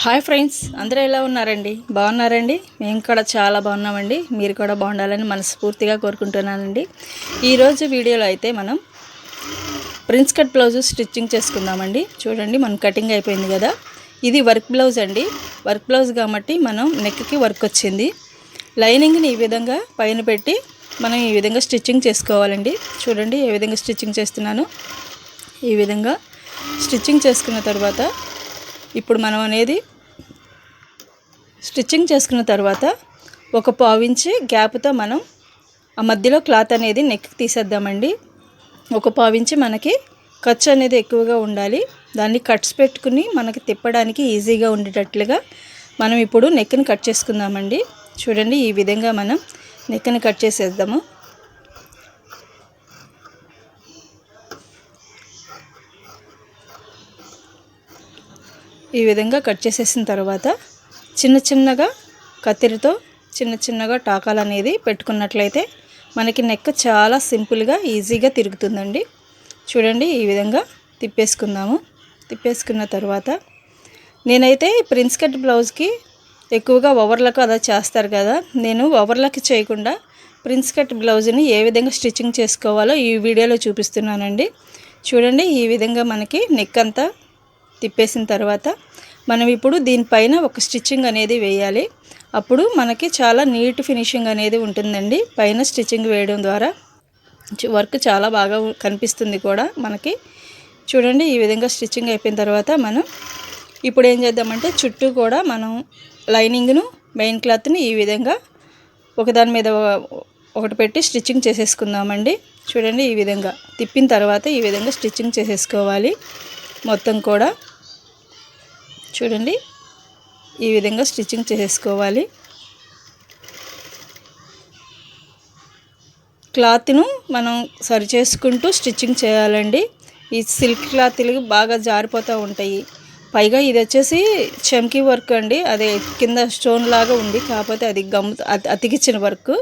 Hi friends అందరూ ఎలా ఉన్నారండి? బాగున్నారండి? మేము కూడా చాలా బాగున్నామండి. మీరు కూడా బాగుండాలని మనస్ఫూర్తిగా కోరుకుంటున్నానండి. ఈరోజు వీడియోలో అయితే మనం ప్రిన్స్ కట్ బ్లౌజ్ స్టిచ్చింగ్ చేసుకుందామండి. చూడండి మనం కటింగ్ అయిపోయింది కదా. ఇది వర్క్ బ్లౌజ్ అండి. వర్క్ బ్లౌజ్ కాబట్టి మనం నెక్కి వర్క్ వచ్చింది. లైనింగ్ని ఈ విధంగా పైన పెట్టి మనం ఈ విధంగా స్టిచ్చింగ్ చేసుకోవాలండి. చూడండి ఏ విధంగా స్టిచ్చింగ్ చేస్తున్నాను. ఈ విధంగా స్టిచ్చింగ్ చేసుకున్న తర్వాత ఇప్పుడు మనం అనేది స్టిచ్చింగ్ చేసుకున్న తర్వాత ఒక పావించి గ్యాప్తో మనం ఆ మధ్యలో క్లాత్ అనేది నెక్ తీసేద్దామండి. ఒక పావించి మనకి ఖర్చు అనేది ఎక్కువగా ఉండాలి. దాన్ని కట్స్ పెట్టుకుని మనకి తిప్పడానికి ఈజీగా ఉండేటట్లుగా మనం ఇప్పుడు నెక్ని కట్ చేసుకుందామండి. చూడండి ఈ విధంగా మనం నెక్ని కట్ చేసేద్దాము. ఈ విధంగా కట్ చేసేసిన తర్వాత చిన్న చిన్నగా కత్తిరితో చిన్న చిన్నగా టాకాలు అనేది పెట్టుకున్నట్లయితే మనకి నెక్ చాలా సింపుల్గా ఈజీగా తిరుగుతుందండి. చూడండి ఈ విధంగా తిప్పేసుకుందాము. తిప్పేసుకున్న తర్వాత నేనైతే ప్రిన్స్ కట్ బ్లౌజ్కి ఎక్కువగా ఓవర్లకు అలా చేస్తారు కదా నేను ఓవర్లకు చేయకుండా ప్రిన్స్ కట్ బ్లౌజ్ని ఏ విధంగా స్టిచ్చింగ్ చేసుకోవాలో ఈ వీడియోలో చూపిస్తున్నానండి. చూడండి ఈ విధంగా మనకి నెక్ అంతా తిప్పేసిన తర్వాత మనం ఇప్పుడు దీనిపైన ఒక స్టిచ్చింగ్ అనేది వేయాలి. అప్పుడు మనకి చాలా నీట్ ఫినిషింగ్ అనేది ఉంటుందండి. పైన స్టిచ్చింగ్ వేయడం ద్వారా వర్క్ చాలా బాగా కనిపిస్తుంది కూడా మనకి. చూడండి ఈ విధంగా స్టిచ్చింగ్ అయిపోయిన తర్వాత మనం ఇప్పుడు ఏం చేద్దామంటే చుట్టూ కూడా మనం లైనింగ్ను మెయిన్ క్లాత్ని ఈ విధంగా ఒకదాని మీద ఒకటి పెట్టి స్టిచ్చింగ్ చేసేసుకుందామండి. చూడండి ఈ విధంగా తిప్పిన తర్వాత ఈ విధంగా స్టిచ్చింగ్ చేసేసుకోవాలి. మొత్తం కూడా చూడండి. ఈ విధంగా స్టిచ్చింగ్ చేసేసుకోవాలి క్లాత్ను మనం సరి చేసుకుంటూ స్టిచ్చింగ్ చేయాలండి. ఈ సిల్క్ క్లాత్లు బాగా జారిపోతూ ఉంటాయి. పైగా ఇది వచ్చేసి చమ్కీ వర్క్ అండి. అదే కింద స్టోన్ లాగా ఉంది. కాకపోతే అది గమ్ అతికిచ్చిన వర్క్.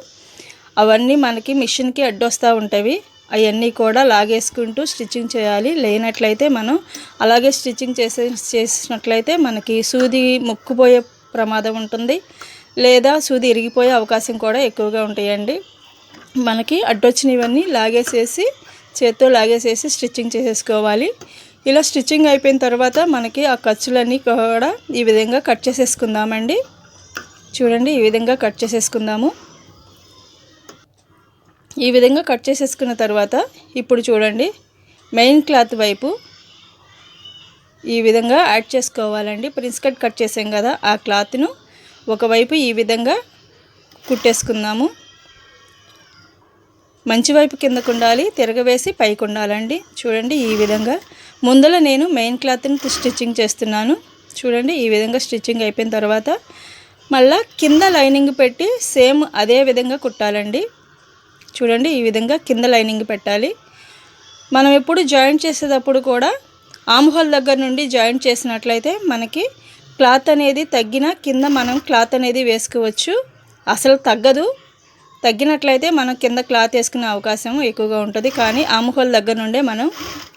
అవన్నీ మనకి మిషన్కి అడ్డొస్తూ ఉంటాయి. అవన్నీ కూడా లాగేసుకుంటూ స్టిచ్చింగ్ చేయాలి. లేనట్లయితే మనం అలాగే స్టిచ్చింగ్ చేసే చేసినట్లయితే మనకి సూది ముక్కుపోయే ప్రమాదం ఉంటుంది. లేదా సూది ఇరిగిపోయే అవకాశం కూడా ఎక్కువగా ఉంటాయండి. మనకి అడ్డొచ్చినవన్నీ లాగేసేసి చేత్తో లాగేసేసి స్టిచ్చింగ్ చేసేసుకోవాలి. ఇలా స్టిచ్చింగ్ అయిపోయిన తర్వాత మనకి ఆ ఖర్చులన్నీ కూడా ఈ విధంగా కట్ చేసేసుకుందామండి. చూడండి ఈ విధంగా కట్ చేసేసుకుందాము. ఈ విధంగా కట్ చేసేసుకున్న తర్వాత ఇప్పుడు చూడండి మెయిన్ క్లాత్ వైపు ఈ విధంగా యాడ్ చేసుకోవాలండి. ప్రిన్స్ కట్ కట్ చేసాం కదా ఆ క్లాత్ను ఒకవైపు ఈ విధంగా కుట్టేసుకుందాము. మంచి వైపు కిందకు ఉండాలి తిరగవేసి పైకి ఉండాలండి. చూడండి ఈ విధంగా ముందల నేను మెయిన్ క్లాత్ని స్టిచ్చింగ్ చేస్తున్నాను. చూడండి ఈ విధంగా స్టిచ్చింగ్ అయిపోయిన తర్వాత మళ్ళా కింద లైనింగ్ పెట్టి సేమ్ అదే విధంగా కుట్టాలండి. చూడండి ఈ విధంగా కింద లైనింగ్ పెట్టాలి. మనం ఎప్పుడు జాయింట్ చేసేటప్పుడు కూడా ఆమ్హోల్ దగ్గర నుండి జాయింట్ చేసినట్లయితే మనకి క్లాత్ అనేది తగ్గిన కింద మనం క్లాత్ అనేది వేసుకోవచ్చు. అసలు తగ్గదు. తగ్గినట్లయితే మనం కింద క్లాత్ వేసుకునే అవకాశం ఎక్కువగా ఉంటుంది. కానీ ఆమ్హోల్ దగ్గర నుండే మనం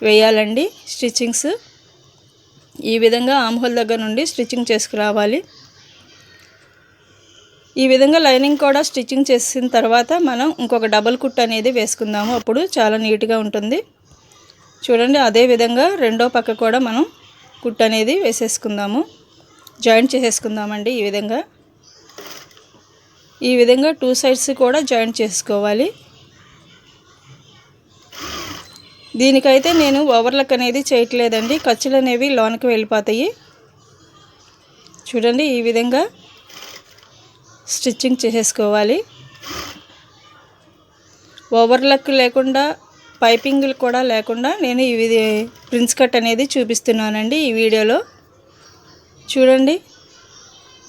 వేయాలండి స్టిచ్చింగ్స్. ఈ విధంగా ఆమ్హోల్ దగ్గర నుండి స్టిచ్చింగ్ చేసుకురావాలి. ఈ విధంగా లైనింగ్ కూడా స్టిచ్చింగ్ చేసిన తర్వాత మనం ఇంకొక డబల్ కుట్ అనేది వేసుకుందాము. అప్పుడు చాలా నీట్గా ఉంటుంది. చూడండి అదే విధంగా రెండో పక్క కూడా మనం కుట్ అనేది వేసేసుకుందాము. జాయింట్ చేసేసుకుందామండి ఈ విధంగా. ఈ విధంగా టూ సైడ్స్ కూడా జాయింట్ చేసుకోవాలి. దీనికైతే నేను ఓవర్లక్ అనేది చేయట్లేదండి. ఖర్చులు అనేవి లోనకి వెళ్ళిపోతాయి. చూడండి ఈ విధంగా స్టిచ్చింగ్ చేసేసుకోవాలి. ఓవర్లక్ లేకుండా పైపింగ్లు కూడా లేకుండా నేను ఇది ప్రిన్స్ కట్ అనేది చూపిస్తున్నానండి ఈ వీడియోలో. చూడండి.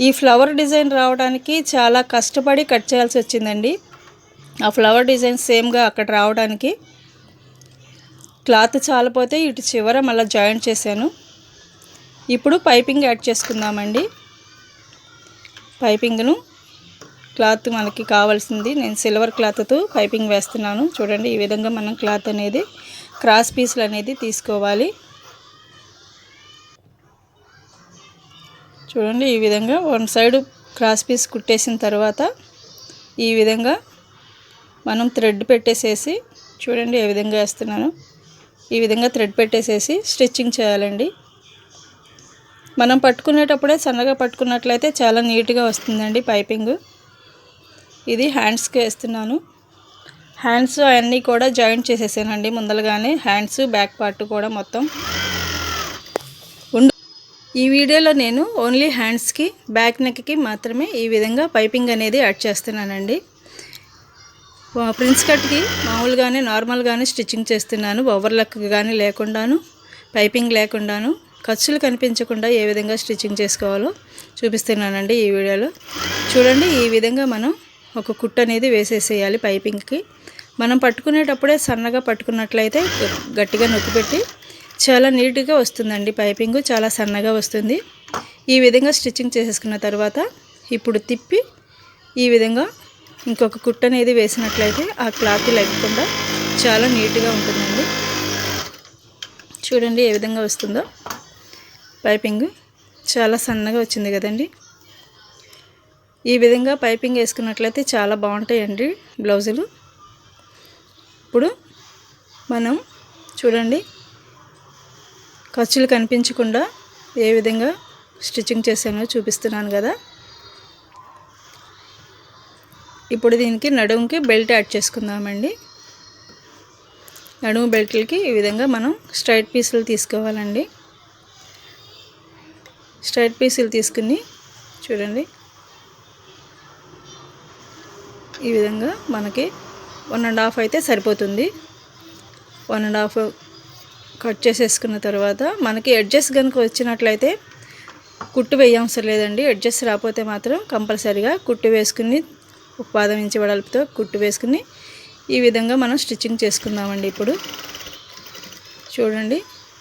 ఈ ఫ్లవర్ డిజైన్ రావడానికి చాలా కష్టపడి కట్ చేయాల్సి వచ్చిందండి. ఆ ఫ్లవర్ డిజైన్ సేమ్గా అక్కడ రావడానికి. క్లాత్ చాలిపోతే ఇటు చివర మళ్ళీ జాయింట్ చేశాను. ఇప్పుడు పైపింగ్ యాడ్ చేసుకుందామండి. పైపింగ్ను క్లాత్ మనకి కావాల్సింది. నేను సిల్వర్ క్లాత్తో పైపింగ్ వేస్తున్నాను. చూడండి ఈ విధంగా మనం క్లాత్ అనేది క్రాస్ పీసులు అనేది తీసుకోవాలి. చూడండి ఈ విధంగా వన్ సైడ్ క్రాస్ పీస్ కుట్టేసిన తర్వాత ఈ విధంగా మనం థ్రెడ్ పెట్టేసేసి చూడండి ఏ విధంగా వేస్తున్నాను. ఈ విధంగా థ్రెడ్ పెట్టేసేసి స్టిచ్చింగ్ చేయాలండి. మనం పట్టుకునేటప్పుడే సన్నగా పట్టుకున్నట్లయితే చాలా నీట్గా వస్తుందండి పైపింగ్. ఇది హ్యాండ్స్కి వేస్తున్నాను. హ్యాండ్స్ అవన్నీ కూడా జాయింట్ చేసేసానండి ముందలుగానే హ్యాండ్స్ బ్యాక్ పార్ట్ కూడా మొత్తం. ఉండు. ఈ వీడియోలో నేను ఓన్లీ హ్యాండ్స్కి బ్యాక్ నెక్కి మాత్రమే ఈ విధంగా పైపింగ్ అనేది యాడ్ చేస్తున్నానండి. ప్రిన్స్ కట్కి మామూలుగానే నార్మల్గానే స్టిచ్చింగ్ చేస్తున్నాను. ఓవర్లక్ కానీ లేకుండాను పైపింగ్ లేకుండాను ఖర్చులు కనిపించకుండా ఏ విధంగా స్టిచ్చింగ్ చేసుకోవాలో చూపిస్తున్నానండి ఈ వీడియోలో. చూడండి ఈ విధంగా మనం ఒక కుట్ అనేది వేసేసేయాలి పైపింగ్కి. మనం పట్టుకునేటప్పుడే సన్నగా పట్టుకున్నట్లయితే గట్టిగా నొక్కిపెట్టి చాలా నీట్గా వస్తుందండి పైపింగ్ చాలా సన్నగా వస్తుంది. ఈ విధంగా స్టిచ్చింగ్ చేసేసుకున్న తర్వాత ఇప్పుడు తిప్పి ఈ విధంగా ఇంకొక కుట్ట అనేది వేసినట్లయితే ఆ క్లాత్ లేకుండా చాలా నీట్గా ఉంటుందండి. చూడండి ఏ విధంగా వస్తుందో. పైపింగ్ చాలా సన్నగా వచ్చింది కదండి. ఈ విధంగా పైపింగ్ వేసుకున్నట్లయితే చాలా బాగుంటాయండి బ్లౌజులు. ఇప్పుడు మనం చూడండి ఖర్చులు కనిపించకుండా ఏ విధంగా స్టిచ్చింగ్ చేశానో చూపిస్తున్నాను కదా. ఇప్పుడు దీనికి నడుముకి బెల్ట్ యాడ్ చేసుకుందామండి. నడుము బెల్ట్లకి ఈ విధంగా మనం స్ట్రైట్ పీసులు తీసుకోవాలండి. స్ట్రైట్ పీసులు తీసుకుని చూడండి ఈ విధంగా మనకి వన్ అండ్ హాఫ్ అయితే సరిపోతుంది. వన్ అండ్ హాఫ్ కట్ చేసేసుకున్న తర్వాత మనకి అడ్జస్ట్ కనుక వచ్చినట్లయితే కుట్టు వేయవసరం లేదండి. అడ్జస్ట్ రాకపోతే మాత్రం కంపల్సరిగా కుట్టు వేసుకుని ఒక పాదం ఇంచి వెడల్పుతో కుట్టు వేసుకుని ఈ విధంగా మనం స్టిచ్చింగ్ చేసుకుందామండి ఇప్పుడు. చూడండి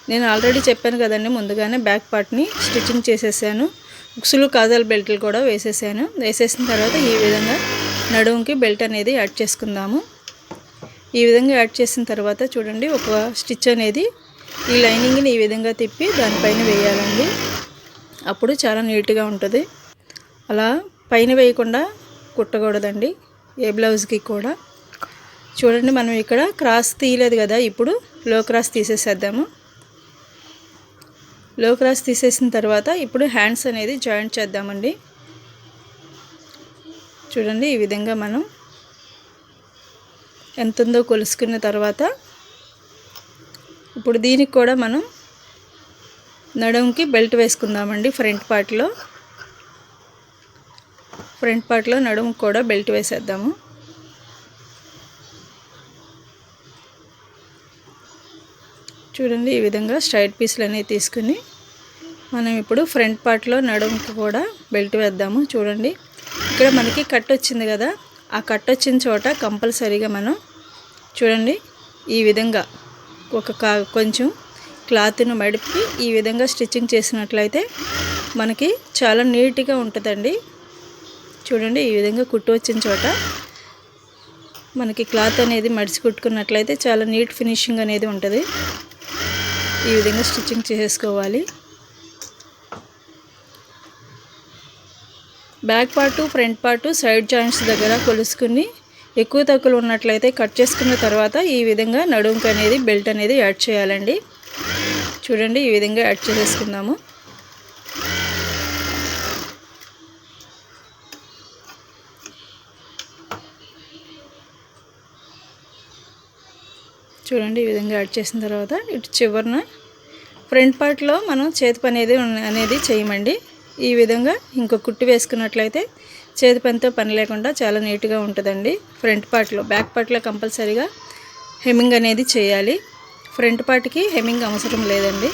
నేను ఆల్రెడీ చెప్పాను కదండి ముందుగానే బ్యాక్ పార్ట్ని స్టిచ్చింగ్ చేసేసాను. ఉక్సులు కాజల్ బెల్ట్లు కూడా వేసేసాను. వేసేసిన తర్వాత ఈ విధంగా నడుముకి బెల్ట్ అనేది యాడ్ చేసుకుందాము. ఈ విధంగా యాడ్ చేసిన తర్వాత చూడండి ఒక స్టిచ్ అనేది ఈ లైనింగ్ని ఈ విధంగా తిప్పి దానిపైన వేయాలండి. అప్పుడు చాలా నీట్గా ఉంటుంది. అలా పైన వేయకుండా కుట్టకూడదండి ఏ బ్లౌజ్కి కూడా. చూడండి మనం ఇక్కడ క్రాస్ తీయలేదు కదా ఇప్పుడు లో క్రాస్ తీసేసేద్దాము. లో క్రాస్ తీసేసిన తర్వాత ఇప్పుడు హ్యాండ్స్ అనేది జాయింట్ చేద్దామండి. చూడండి ఈ విధంగా మనం ఎంత ఉందో కొలుసుకున్న తర్వాత ఇప్పుడు దీనికి కూడా మనం నడుముకి బెల్ట్ వేసుకుందామండి ఫ్రంట్ పార్ట్లో. ఫ్రంట్ పార్ట్లో నడుము కూడా బెల్ట్ వేసేద్దాము. చూడండి ఈ విధంగా స్ట్రైట్ పీస్లు అనేవి తీసుకుని మనం ఇప్పుడు ఫ్రంట్ పార్ట్లో నడుముకి కూడా బెల్ట్ వేద్దాము. చూడండి ఇక్కడ మనకి కట్ వచ్చింది కదా. ఆ కట్ వచ్చిన చోట కంపల్సరీగా మనం చూడండి ఈ విధంగా ఒక కా కొంచెం క్లాత్ను మడిపి ఈ విధంగా స్టిచ్చింగ్ చేసినట్లయితే మనకి చాలా నీట్గా ఉంటుందండి. చూడండి ఈ విధంగా కుట్టు వచ్చిన చోట మనకి క్లాత్ అనేది మడిచి కుట్టుకున్నట్లయితే చాలా నీట్ ఫినిషింగ్ అనేది ఉంటుంది. ఈ విధంగా స్టిచ్చింగ్ చేసుకోవాలి. Back part front part side joints దగ్గర కొలుసుకుని ఎక్కువ తక్కువలు ఉన్నట్లయితే కట్ చేసుకున్న తర్వాత ఈ విధంగా నడుంకు అనేది బెల్ట్ అనేది యాడ్ చేయాలండి. చూడండి ఈ విధంగా యాడ్ చేసేసుకుందాము. చూడండి ఈ విధంగా యాడ్ చేసిన తర్వాత ఇటు చివరిన ఫ్రంట్ పార్ట్లో మనం చేతి పని అనేది అనేది చేయమండి. ఈ విధంగా ఇంకో కుట్టి వేసుకున్నట్లయితే చేతి పనితో పని లేకుండా చాలా నీట్గా ఉంటుందండి. ఫ్రంట్ పార్ట్లో బ్యాక్ పార్ట్లో కంపల్సరీగా హెమ్మింగ్ అనేది చేయాలి. ఫ్రంట్ పార్ట్కి హెమ్మింగ్ అవసరం లేదండి.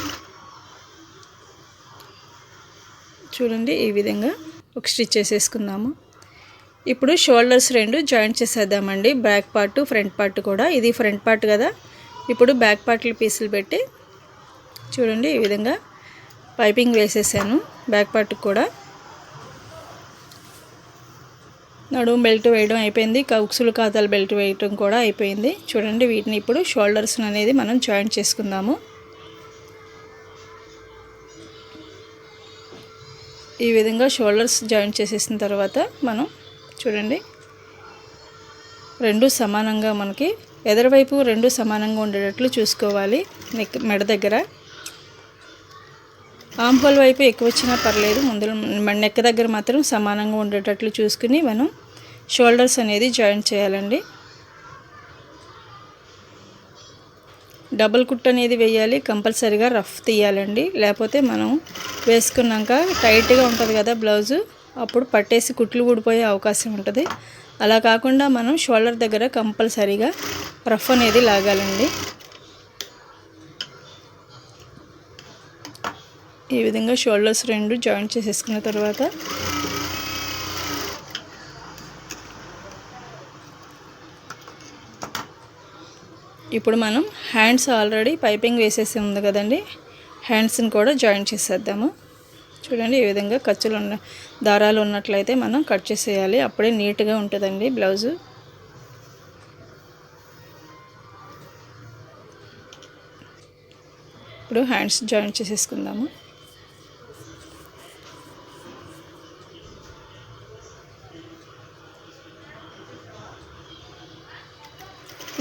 చూడండి ఈ విధంగా ఒక స్టిచ్ చేసేసుకుందాము ఇప్పుడు షోల్డర్స్ రెండు జాయింట్ చేసేద్దామండి. బ్యాక్ పార్ట్ ఫ్రంట్ పార్ట్ కూడా. ఇది ఫ్రంట్ పార్ట్ కదా. ఇప్పుడు బ్యాక్ పార్ట్లు పీసులు పెట్టి చూడండి ఈ విధంగా పైపింగ్ వేసేసాను బ్యాక్ పార్ట్కి కూడా. నడుము బెల్ట్ వేయడం అయిపోయింది కౌక్సులు ఖాతాలు బెల్ట్ వేయడం కూడా అయిపోయింది. చూడండి వీటిని ఇప్పుడు షోల్డర్స్ అనేది మనం జాయింట్ చేసుకుందాము. ఈ విధంగా షోల్డర్స్ జాయింట్ చేసేసిన తర్వాత మనం చూడండి రెండు సమానంగా మనకి ఎదరవైపు రెండు సమానంగా ఉండేటట్లు చూసుకోవాలి. నెక్ మెడ దగ్గర ఆంపోల్ వైపు ఎక్కువ వచ్చినా పర్లేదు. ముందు నెక్ దగ్గర మాత్రం సమానంగా ఉండేటట్లు చూసుకుని మనం షోల్డర్స్ అనేది జాయింట్ చేయాలండి. డబుల్ కుట్ అనేది వేయాలి. కంపల్సరీగా రఫ్ తీయాలండి. లేకపోతే మనం వేసుకున్నాక టైట్గా ఉంటుంది కదా బ్లౌజు అప్పుడు పట్టేసి కుట్లు ఊడిపోయే అవకాశం ఉంటుంది. అలా కాకుండా మనం షోల్డర్ దగ్గర కంపల్సరీగా రఫ్ అనేది లాగాలండి. ఈ విధంగా షోల్డర్స్ రెండు జాయింట్ చేసేసుకున్న తర్వాత ఇప్పుడు మనం హ్యాండ్స్ ఆల్రెడీ పైపింగ్ వేసేసి ఉంది కదండి. హ్యాండ్స్ని కూడా జాయింట్ చేసేద్దాము. చూడండి ఈ విధంగా ఖర్చులు ఉన్న దారాలు ఉన్నట్లయితే మనం కట్ చేసేయాలి. అప్పుడే నీట్గా ఉంటుందండి బ్లౌజు. ఇప్పుడు హ్యాండ్స్ జాయింట్ చేసేసుకుందాము.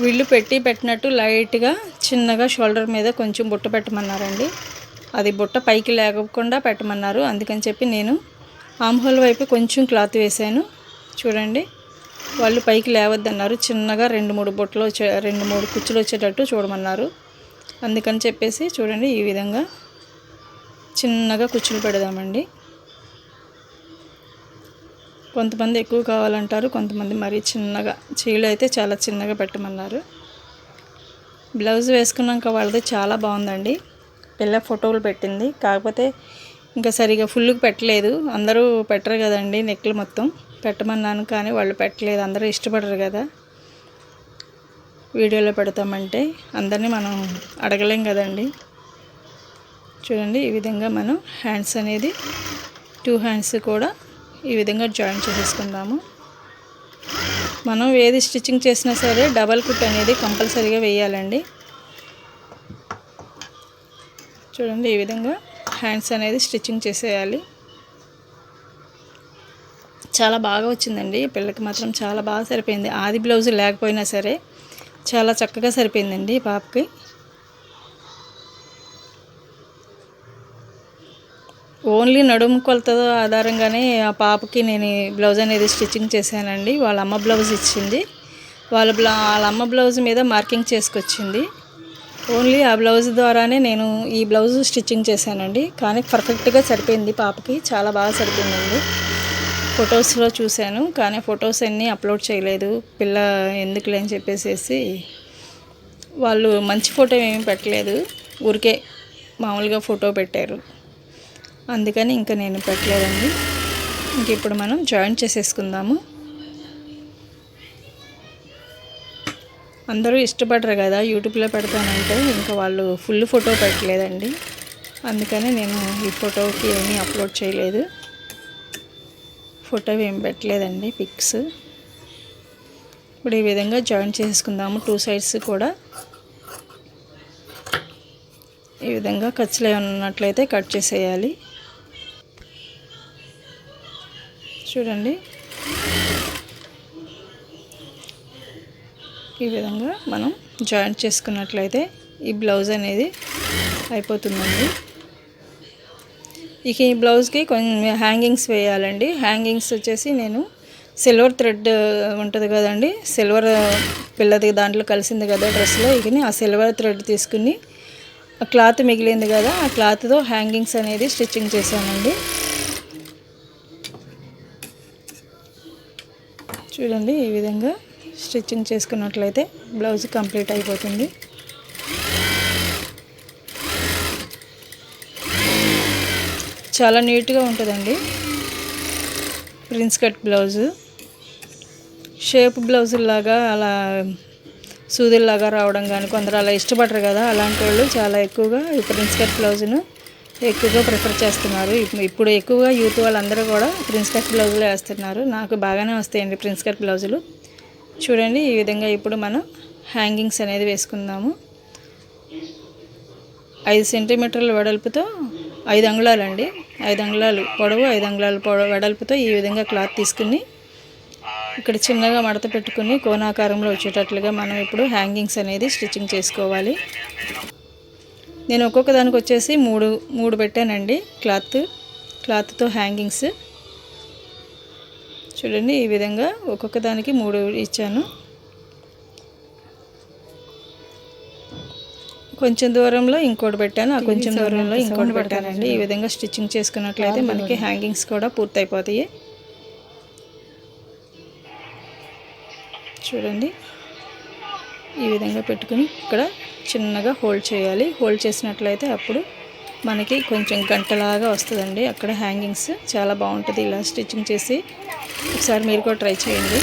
వీళ్ళు పెట్టి పెట్టినట్టు లైట్గా చిన్నగా షోల్డర్ మీద కొంచెం బుట్ట పెట్టమన్నారండి. అది బుట్ట పైకి లేకుండా పెట్టమన్నారు. అందుకని చెప్పి నేను ఆమ్హోల్ వైపు కొంచెం క్లాత్ వేశాను. చూడండి వాళ్ళు పైకి లేవద్దన్నారు. చిన్నగా రెండు మూడు బుట్టలు వచ్చే రెండు మూడు కుచ్చులు వచ్చేటట్టు చూడమన్నారు. అందుకని చెప్పేసి చూడండి ఈ విధంగా చిన్నగా కుచ్చులు పెడదామండి. కొంతమంది ఎక్కువ కావాలంటారు కొంతమంది మరీ చిన్నగా చీలు అయితే చాలా చిన్నగా పెట్టమన్నారు. బ్లౌజ్ వేసుకున్నాక వాళ్ళది చాలా బాగుందండి. పిల్ల ఫోటోలు పెట్టింది. కాకపోతే ఇంకా సరిగా ఫుల్గా పెట్టలేదు. అందరూ పెట్టరు కదండి నెక్లు మొత్తం. పెట్టమన్నాను కానీ వాళ్ళు పెట్టలేదు. అందరూ ఇష్టపడరు కదా. వీడియోలో పెడతామంటే అందరినీ మనం అడగలేం కదండి. చూడండి ఈ విధంగా మనం హ్యాండ్స్ అనేది టూ హ్యాండ్స్ కూడా ఈ విధంగా జాయిన్ చేసేసుకుందాము. మనం ఏది స్టిచ్చింగ్ చేసినా సరే డబల్ కుట్ అనేది కంపల్సరీగా వేయాలండి. చూడండి ఈ విధంగా హ్యాండ్స్ అనేది స్టిచ్చింగ్ చేసేయాలి. చాలా బాగా వచ్చిందండి. పిల్లకి మాత్రం చాలా బాగా సరిపోయింది. ఆది బ్లౌజ్ లేకపోయినా సరే చాలా చక్కగా సరిపోయిందండి పాపకి. ఓన్లీ నడుము కొలతతో ఆధారంగానే ఆ పాపకి నేను బ్లౌజ్ అనేది స్టిచ్చింగ్ చేశానండి. వాళ్ళ అమ్మ బ్లౌజ్ ఇచ్చింది. వాళ్ళ బ్లౌ వాళ్ళ అమ్మ బ్లౌజ్ మీద మార్కింగ్ చేసుకొచ్చింది. ఓన్లీ ఆ బ్లౌజ్ ద్వారానే నేను ఈ బ్లౌజ్ స్టిచ్చింగ్ చేశానండి. కానీ పర్ఫెక్ట్గా సరిపోయింది పాపకి. చాలా బాగా సరిపోయిందండి. ఫొటోస్లో చూశాను. కానీ ఫొటోస్ అన్నీ అప్లోడ్ చేయలేదు. పిల్ల ఎందుకులే అని చెప్పేసేసి వాళ్ళు మంచి ఫోటో ఏమీ పెట్టలేదు. ఊరికే మామూలుగా ఫోటో పెట్టారు. అందుకని ఇంకా నేను పెట్టలేదండి. ఇంక ఇప్పుడు మనం జాయిన్ చేసేసుకుందాము. అందరూ ఇష్టపడరు కదా యూట్యూబ్లో పెడతానంటే ఇంకా వాళ్ళు ఫుల్ ఫోటో పెట్టలేదండి. అందుకని నేను ఈ ఫోటోకి ఏమీ అప్లోడ్ చేయలేదు. ఫోటో ఏం పెట్టలేదండి పిక్స్. ఇప్పుడు ఈ విధంగా జాయిన్ చేసుకుందాము టూ సైడ్స్ కూడా. ఈ విధంగా ఖర్చులు ఉన్నట్లయితే కట్ చేసేయాలి. చూడండి. ఈ విధంగా మనం జాయింట్ చేసుకున్నట్లయితే ఈ బ్లౌజ్ అనేది అయిపోతుందండి. ఇక ఈ బ్లౌజ్కి కొన్ని హ్యాంగింగ్స్ వేయాలండి. హ్యాంగింగ్స్ వచ్చేసి నేను సిల్వర్ థ్రెడ్ ఉంటుంది కదండి సిల్వర్ పిల్లది దాంట్లో కలిసింది కదా డ్రెస్లో ఇక ఆ సిల్వర్ థ్రెడ్ తీసుకుని ఆ క్లాత్ మిగిలింది కదా ఆ క్లాత్తో హ్యాంగింగ్స్ అనేది స్టిచ్చింగ్ చేశానండి. చూడండి ఈ విధంగా స్టిచ్చింగ్ చేసుకున్నట్లయితే బ్లౌజ్ కంప్లీట్ అయిపోతుంది. చాలా నీట్గా ఉంటుందండి. Prince cut blouse. షేప్ బ్లౌజుల్లాగా అలా సూదుల్లాగా రావడం కానీ కొందరు అలా ఇష్టపడరు కదా అలాంటి వాళ్ళు చాలా ఎక్కువగా ఈ ప్రిన్స్ కట్ బ్లౌజును ఎక్కువగా ప్రిఫర్ చేస్తున్నారు. ఇప్పుడు ఎక్కువగా యూత్ వాళ్ళందరూ కూడా ప్రిన్స్ కట్ బ్లౌజులు వేస్తున్నారు. నాకు బాగానే వస్తాయండి ప్రిన్స్ కట్ బ్లౌజులు. చూడండి ఈ విధంగా ఇప్పుడు మనం హ్యాంగింగ్స్ అనేది వేసుకుందాము. ఐదు సెంటీమీటర్ల వెడల్పుతో ఐదు అంగుళాలు అండి ఐదు అంగుళాలు పొడవు ఐదు అంగుళాలు పొడవు వెడల్పుతో ఈ విధంగా క్లాత్ తీసుకుని ఇక్కడ చిన్నగా మడత పెట్టుకుని కోనాకారంలో వచ్చేటట్లుగా మనం ఇప్పుడు హ్యాంగింగ్స్ అనేది స్టిచ్చింగ్ చేసుకోవాలి. నేను ఒక్కొక్క దానికి వచ్చేసి మూడు మూడు పెట్టానండి. క్లాత్ క్లాత్తో హ్యాంగింగ్స్. చూడండి ఈ విధంగా ఒక్కొక్క దానికి మూడు ఇచ్చాను. కొంచెం దూరంలో ఇంకోటి పెట్టాను. ఆ కొంచెం దూరంలో ఇంకోటి పెట్టానండి. ఈ విధంగా స్టిచ్చింగ్ చేసుకున్నట్లయితే మనకి హ్యాంగింగ్స్ కూడా పూర్తయిపోతాయి. చూడండి. ఈ విధంగా పెట్టుకుని ఇక్కడ చిన్నగా హోల్డ్ చేయాలి. హోల్డ్ చేసినట్లయితే అప్పుడు మనకి కొంచెం గంటలాగా వస్తుందండి. అక్కడ హ్యాంగింగ్స్ చాలా బాగుంటుంది. ఇలా స్టిచ్చింగ్ చేసి ఒకసారి మీరు కూడా ట్రై చేయండి.